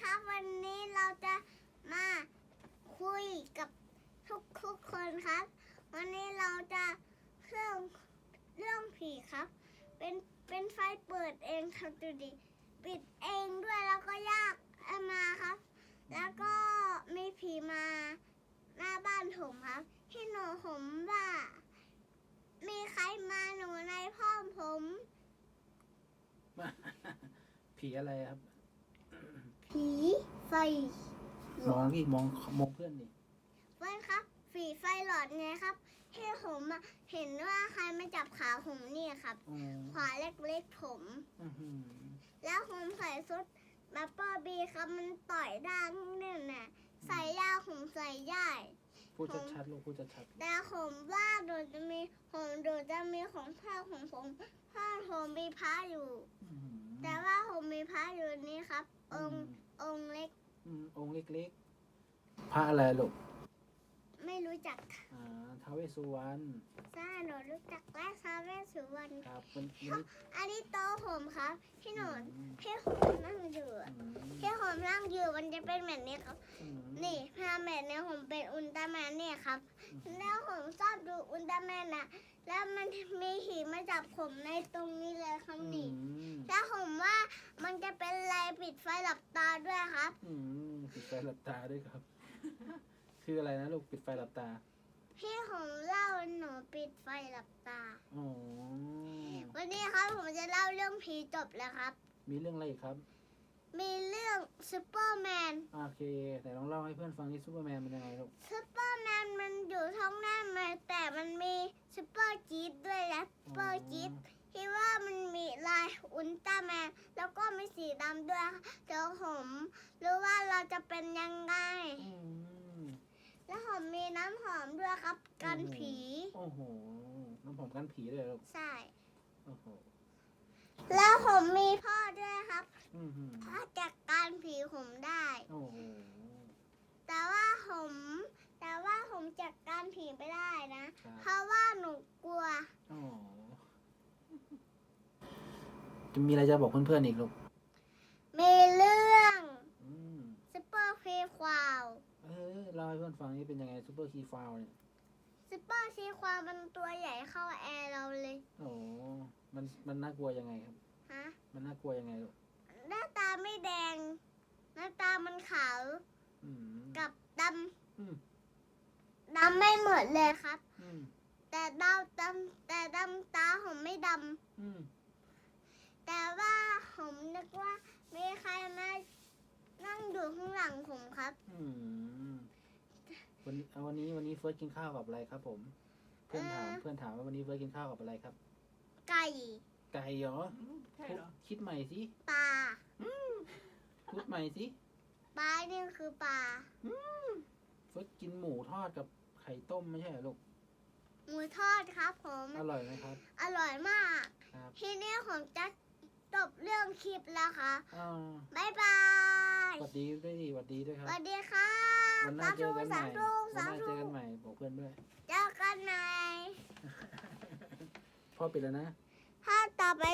ครับ วันนี้เราจะมาคุยกับทุกทุกๆคนครับ วันนี้เราจะเรื่องเรื่องผีครับ เป็นเป็นไฟเปิดเองครับดูดิปิดเองด้วยแล้วก็ยากเอามาครับ แล้วก็มีผีมาหน้าบ้านผมครับที่หนูผมว่า มีใครมาหนูในพ่อผม ผีอะไรครับ ผีไฟมองอีกมองมองเพื่อนดิเพื่อนครับฝีไฟหลอดไงครับที่ผมอะเห็นว่าใครมาจับขาผมนี่ครับ อืมขวาเล็กๆผม อื้อหือแล้วผมใส่ชุดบัปเปอร์บีครับมันต่อยด้านนี่น่ะใส่ยาวผมใส่ย่าย พูดชัดๆลูกพูดชัดแต่ผมว่าโดนจะมีผมโดนจะมีของพ่อของผมพ่อผมมีพระอยู่ๆอื้อหือแต่ว่าผมมีพระอยู่นี้ครับองค์องค์เล็กอืมองค์เล็กๆพระอะไรลูกไม่รู้จักอ่าท้าวเวสสุวรรณซ่าหนูรู้จักและซาเวสสุวรรณครับมันมันอันนี้โต๊ะผมครับ ที่หนูอืมที่ผมนั่งอยู่อะอืมที่ผม นั่งอยู่มันจะเป็นแบบนี้ครับอืมนี่พาแบบนี้ผมเป็นอุลตร้าแมนเนี่ยครับ แล้วผมชอบดูอุลตร้าแมนนะแล้วมันมีหีมาจับผมในตรงนี้เลยครับนี่อืมแล้วผมว่ามันจะเป็นอะไรปิดไฟหลับตาด้วยครับ อืมปิดไฟหลับตาด้วยครับ คืออะไรนะลูกปิดไฟหลับตา พี่ผมเล่าหนูปิดไฟหลับตาอ๋อวันนี้ครับผมจะเล่าเรื่องผีจบแล้วครับ มีเรื่องอะไรอีกครับ มีเรื่องซูเปอร์แมนโอเคแต่ลองเล่าให้เพื่อนฟังที่ซูเปอร์แมนเป็นยังไงลูกซูเปอร์แมนมันอยู่ท้องหน้ามาแต่มันมีซูเปอร์จี๊ดด้วยนะซูเปอร์จี๊ดที่ว่ามันมีลายอุลตร้าแมนแล้วก็มีสีดำด้วยค่ะเดี๋ยวผมรู้ว่าเราจะเป็นยังไง อืมแล้วผมมีน้ำหอมด้วยครับกันผี โอ้โหน้ำผมกันผีเลยลูกใช่ โอ้โหแล้วผมมีพ่อด้วยครับ อือหือพ่อจัดการผีผมได้ โอ้โหแต่ว่าผม แต่ว่าผมจัดการผีไม่ได้นะ ครับเพราะว่าหนูกลัว โอ้โหจะมีอะไรจะบอกเพื่อนๆอีกลูกมีเรื่องอืมซูเปอร์ครีควาวเออเล่าให้เพื่อนฟังนี่เป็นยังไงซูเปอร์คีฟาวเนี่ยซูเปอร์ครีควาวมันตัวใหญ่เข้าแอร์เราเลย โอ้โหมันมันน่ากลัวยังไงครับ ฮะ มันน่ากลัวยังไงลูกหน้าตา ไม่แดงหน้าตามันขาวอืมกับดอืมำดำไม่หมดเลยครับ อืมแต่ดำดำแต่ดำตาผมไม่ดอืมำแต่ว่าผมนึกว่ามีใครมานั่งอยู่ข้างหลังผมครับ อืมวันนี้เอาวันนี้วันนี้เฟิร์สกินข้าวกับอะไรครับ ผม เพื่อนถามเอ่อเพื่อนถามว่าวันนี้เฟิร์สกินข้าวกับอะไรครับ ไก่ไก่เหรอ ใช่เหรอ คิดใหม่สิปลาพูด ใหม่สิปลานี่คือปลาเฟิร์สกินหมูทอดกับไข่ต้มไม่ใช่เหรอลูก หมูทอดครับผม อร่อยไหมครับ อร่อยมาก ครับทีนี้ผมจะจบเรื่องคลิปแล้วค่ะอ่าบ๊ายบายสวัสดีด้วยดิสวัสดีด้วยคสรับ วัสดีค่ะวันหน้าเจอกันใหม่สามทุ่มวันสาหมน้าเจทุ่อกันมใหม่บอกเพื่อนด้วย เจอกันไหนพ่อปิดแล้วนะ ถ้าต่อไป